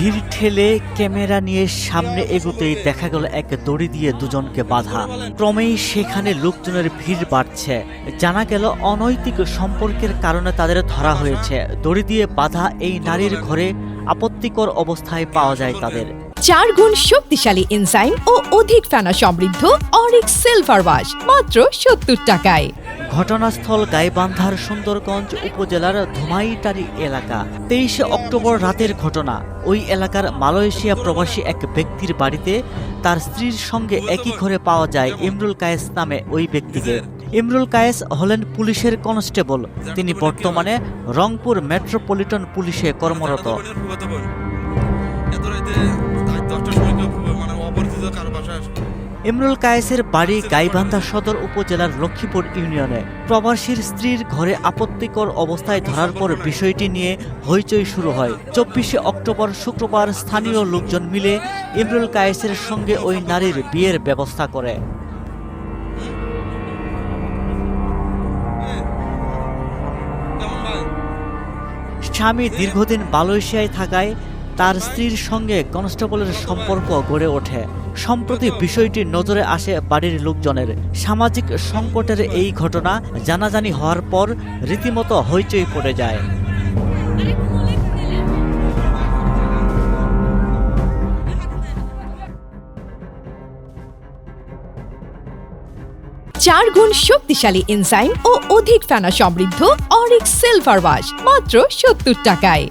ভিড় ঠেলে ক্যামেরা নিয়ে সামনে এগোতেই দেখা গেল এক দড়ি দিয়ে দুজনকে বাধা। ক্রমেই সেখানে লোকজনের ভিড় বাড়ছে। জানা গেল অনৈতিক সম্পর্কের কারণে তাদের ধরা হয়েছে। দড়ি দিয়ে বাধা এই নারীর ঘরে আপত্তিকর অবস্থায় পাওয়া যায় তাদের। চার গুণ শক্তিশালী এনজাইম ও অধিক ফেনা সমৃদ্ধ অরিক সিলভার ওয়াশ মাত্র সত্তর টাকায়। ঘটনাস্থল গাইবান্ধার সুন্দরগঞ্জ উপজেলার ধুমাইটারি এলাকা। তেইশে অক্টোবর রাতের ঘটনা। ওই এলাকার মালয়েশিয়া প্রবাসী এক ব্যক্তির বাড়িতে তার স্ত্রীর সঙ্গে একই ঘরে পাওয়া যায় ইমরুল কায়েস নামে ওই ব্যক্তিকে। ইমরুল কায়েস হলেন পুলিশের কনস্টেবল। তিনি বর্তমানে রংপুর মেট্রোপলিটন পুলিশে কর্মরত। মানে কারও বাসায় ইমরুল কায়েসের বাড়ি গাইবান্ধা সদর উপজেলার লক্ষ্মীপুর ইউনিয়নে। প্রবাসীর স্ত্রীর ঘরে আপত্তিকর অবস্থায় ধরার পর বিষয়টি নিয়ে হইচই শুরু হয়। চব্বিশে অক্টোবর শুক্রবার স্থানীয় লোকজন মিলে ইমরুল কায়েসের সঙ্গে ওই নারীর বিয়ের ব্যবস্থা করে। স্বামী দীর্ঘদিন মালয়েশিয়ায় থাকায় তার স্ত্রীর সঙ্গে কনস্টেবলের সম্পর্ক গড়ে ওঠে। সম্প্রতি বিষয়টি নজরে আসে বাড়ির লোকজনের। সামাজিক সংকটের এই ঘটনা জানাজানি হওয়ার পর রীতিমতো হইচই পড়ে যায়। চার গুণ শক্তিশালী এনজাইম ও অধিক ফেনা সমৃদ্ধ অরিক সিলভার ওয়াশ, মাত্র সত্তর টাকায়।